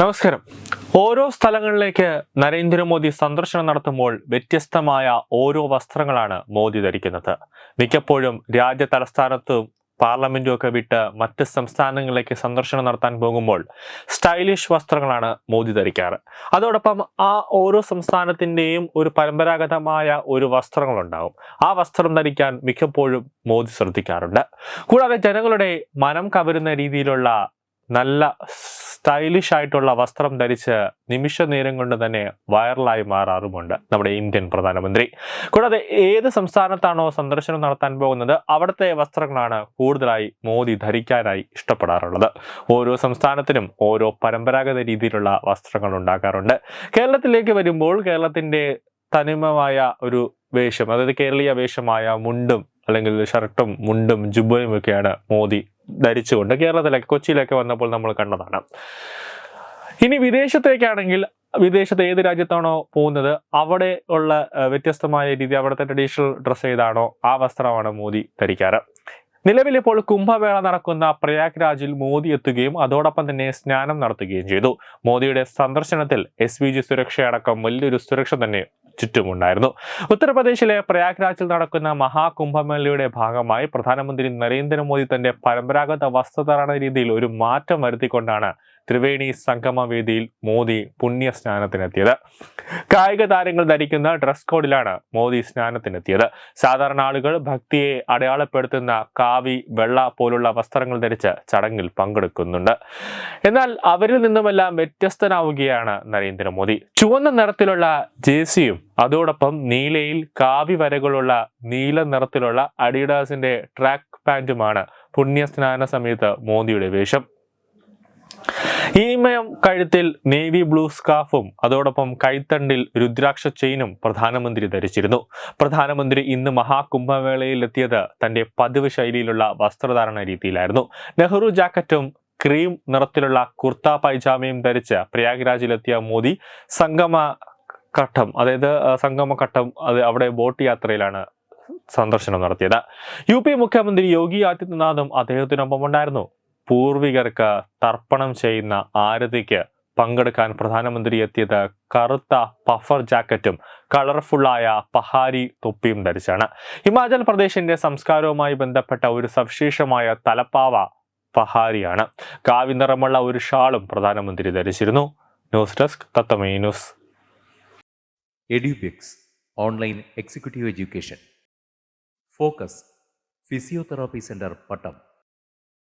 നമസ്കാരം. ഓരോ സ്ഥലങ്ങളിലേക്ക് നരേന്ദ്രമോദി സന്ദർശനം നടത്തുമ്പോൾ വ്യത്യസ്തമായ ഓരോ വസ്ത്രങ്ങളാണ് മോദി ധരിക്കുന്നത്. മിക്കപ്പോഴും രാജ്യ തലസ്ഥാനത്തും പാർലമെന്റും ഒക്കെ വിട്ട് മറ്റ് സംസ്ഥാനങ്ങളിലേക്ക് സന്ദർശനം നടത്താൻ പോകുമ്പോൾ സ്റ്റൈലിഷ് വസ്ത്രങ്ങളാണ് മോദി ധരിക്കാറ്. അതോടൊപ്പം ആ ഓരോ സംസ്ഥാനത്തിന്റെയും ഒരു പരമ്പരാഗതമായ ഒരു വസ്ത്രങ്ങളുണ്ടാവും. ആ വസ്ത്രം ധരിക്കാൻ മിക്കപ്പോഴും മോദി ശ്രദ്ധിക്കാറുണ്ട്. കൂടാതെ ജനങ്ങളുടെ മനം കവരുന്ന രീതിയിലുള്ള നല്ല സ്റ്റൈലിഷ് ആയിട്ടുള്ള വസ്ത്രം ധരിച്ച് നിമിഷ നേരം കൊണ്ട് തന്നെ വൈറലായി മാറാറുമുണ്ട് നമ്മുടെ ഇന്ത്യൻ പ്രധാനമന്ത്രി. കൂടാതെ ഏത് സംസ്ഥാനത്താണോ സന്ദർശനം നടത്താൻ പോകുന്നത് അവിടുത്തെ വസ്ത്രങ്ങളാണ് കൂടുതലായി മോദി ധരിക്കാനായി ഇഷ്ടപ്പെടാറുള്ളത്. ഓരോ സംസ്ഥാനത്തിനും ഓരോ പരമ്പരാഗത രീതിയിലുള്ള വസ്ത്രങ്ങൾ ഉണ്ടാക്കാറുണ്ട്. കേരളത്തിലേക്ക് വരുമ്പോൾ കേരളത്തിന്റെ തനിമമായ ഒരു വേഷം അതായത് കേരളീയ വേഷമായ മുണ്ടും അല്ലെങ്കിൽ ഷർട്ടും മുണ്ടും ജുബയും ഒക്കെയാണ് മോദി ധരിച്ചുകൊണ്ട് കേരളത്തിലേക്ക് കൊച്ചിയിലേക്ക് വന്നപ്പോൾ നമ്മൾ കണ്ടതാണ്. ഇനി വിദേശത്തേക്കാണെങ്കിൽ വിദേശത്ത് ഏത് രാജ്യത്താണോ പോകുന്നത് അവിടെ ഉള്ള വ്യത്യസ്തമായ രീതി അവിടുത്തെ ട്രഡീഷണൽ ഡ്രസ്സ് ഏതാണോ ആ വസ്ത്രമാണ് മോദി ധരിക്കാറ്. നിലവിൽ ഇപ്പോൾ കുംഭമേള നടക്കുന്ന പ്രയാഗ് രാജിൽ മോദി എത്തുകയും അതോടൊപ്പം തന്നെ സ്നാനം നടത്തുകയും ചെയ്തു. മോദിയുടെ സന്ദർശനത്തിൽ എസ് സുരക്ഷയടക്കം വലിയൊരു സുരക്ഷ തന്നെ ചുറ്റുമുണ്ടായിരുന്നു. ഉത്തർപ്രദേശിലെ പ്രയാഗ്രാജിൽ നടക്കുന്ന മഹാകുംഭമേളയുടെ ഭാഗമായി പ്രധാനമന്ത്രി നരേന്ദ്രമോദി തന്റെ പരമ്പരാഗത വസ്ത്രധാരണ രീതിയിൽ ഒരു മാറ്റം വരുത്തിക്കൊണ്ടാണ് ത്രിവേണി സംഗമവേദിയിൽ മോദി പുണ്യ സ്നാനത്തിനെത്തിയത് കായിക താരങ്ങൾ ധരിക്കുന്ന ഡ്രസ് കോഡിലാണ് മോദി സ്നാനത്തിനെത്തിയത്. സാധാരണ ആളുകൾ ഭക്തിയെ അടയാളപ്പെടുത്തുന്ന കാവി വെള്ള പോലുള്ള വസ്ത്രങ്ങൾ ധരിച്ച് ചടങ്ങിൽ പങ്കെടുക്കുന്നുണ്ട്. എന്നാൽ അവരിൽ നിന്നുമെല്ലാം വ്യത്യസ്തനാവുകയാണ് നരേന്ദ്രമോദി. ചുവന്ന നിറത്തിലുള്ള ജേഴ്സിയും അതോടൊപ്പം നീലയിൽ കാവി വരകളുള്ള നീല നിറത്തിലുള്ള അഡിഡാസിന്റെ ട്രാക്ക് പാന്റുമാണ് പുണ്യസ്നാന സമയത്ത് മോദിയുടെ വേഷം. ഈമയം കഴുത്തിൽ നേവി ബ്ലൂ സ്കാർഫും അതോടൊപ്പം കൈത്തണ്ടിൽ രുദ്രാക്ഷ ചെയിനും പ്രധാനമന്ത്രി ധരിച്ചിരുന്നു. പ്രധാനമന്ത്രി ഇന്ന് മഹാകുംഭമേളയിൽ എത്തിയത് തന്റെ പതിവ് ശൈലിയിലുള്ള വസ്ത്രധാരണ രീതിയിലായിരുന്നു. നെഹ്റു ജാക്കറ്റും ക്രീം നിറത്തിലുള്ള കുർത്ത പൈജാമയും ധരിച്ച് പ്രയാഗ്രാജിലെത്തിയ മോദി സംഗമ ഘട്ടം അതായത് സംഗമഘട്ടം സംഗമ ഘട്ടം അത് അവിടെ ബോട്ട് യാത്രയിലാണ് സന്ദർശനം നടത്തിയത്. യു പി മുഖ്യമന്ത്രി യോഗി ആദിത്യനാഥും അദ്ദേഹത്തിനൊപ്പം ഉണ്ടായിരുന്നു പൂർവികർക്ക് തർപ്പണം ചെയ്യുന്ന ആരതിക്ക് പങ്കെടുക്കാൻ പ്രധാനമന്ത്രി എത്തിയത് കറുത്ത പഫർ ജാക്കറ്റും കളർഫുള്ളായ പഹാരി തൊപ്പിയും ധരിച്ചാണ്. ഹിമാചൽ പ്രദേശിന്റെ സംസ്കാരവുമായി ബന്ധപ്പെട്ട ഒരു സവിശേഷമായ തലപ്പാവ പഹാരിയാണ്. കാവി നിറമുള്ള ഒരു ഷാളും പ്രധാനമന്ത്രി ധരിച്ചിരുന്നു. News desk തത്തമേ news. Edubix online executive education. Focus physiotherapy centre Pattom.